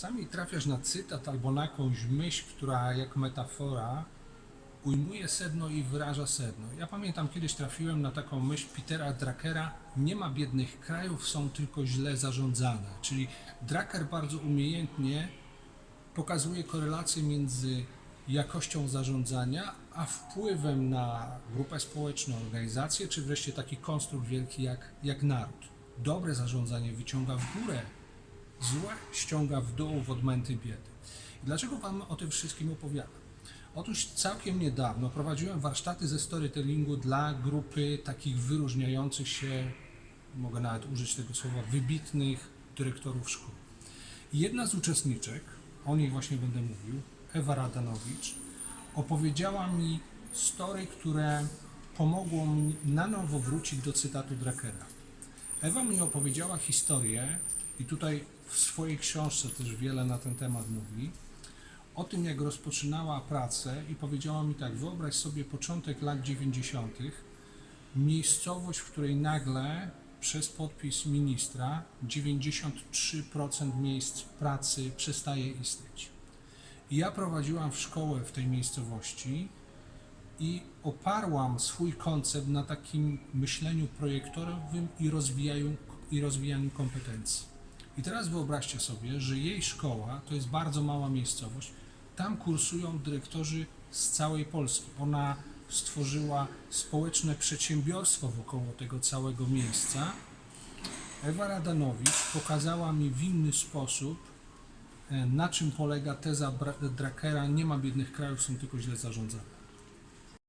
Czasami trafiasz na cytat albo na jakąś myśl, która jak metafora ujmuje sedno i wyraża sedno. Ja pamiętam kiedyś trafiłem na taką myśl Petera Drakera, nie ma biednych krajów, są tylko źle zarządzane. Czyli Draker bardzo umiejętnie pokazuje korelację między jakością zarządzania, a wpływem na grupę społeczną, organizację, czy wreszcie taki konstrukt wielki jak, jak naród. Dobre zarządzanie wyciąga w górę, złe ściąga w dół w odmęty biedy. I dlaczego Wam o tym wszystkim opowiadam? Otóż całkiem niedawno prowadziłem warsztaty ze storytellingu dla grupy takich wyróżniających się, mogę nawet użyć tego słowa, wybitnych dyrektorów szkół. I jedna z uczestniczek, o niej właśnie będę mówił, Ewa Radanowicz, opowiedziała mi story, które pomogło mi na nowo wrócić do cytatu Drakera. Ewa mi opowiedziała historię, i tutaj w swojej książce też wiele na ten temat mówi, o tym, jak rozpoczynała pracę i powiedziała mi tak, wyobraź sobie początek lat 90., miejscowość, w której nagle przez podpis ministra 93% miejsc pracy przestaje istnieć. Ja prowadziłam szkołę w tej miejscowości i oparłam swój koncept na takim myśleniu projektowym i rozwijaniu, i rozwijaniu kompetencji. I teraz wyobraźcie sobie, że jej szkoła to jest bardzo mała miejscowość. Tam kursują dyrektorzy z całej Polski. Ona stworzyła społeczne przedsiębiorstwo wokoło tego całego miejsca. Ewa Radanowicz pokazała mi w inny sposób, e, na czym polega teza Drakera, nie ma biednych krajów, są tylko źle zarządzane.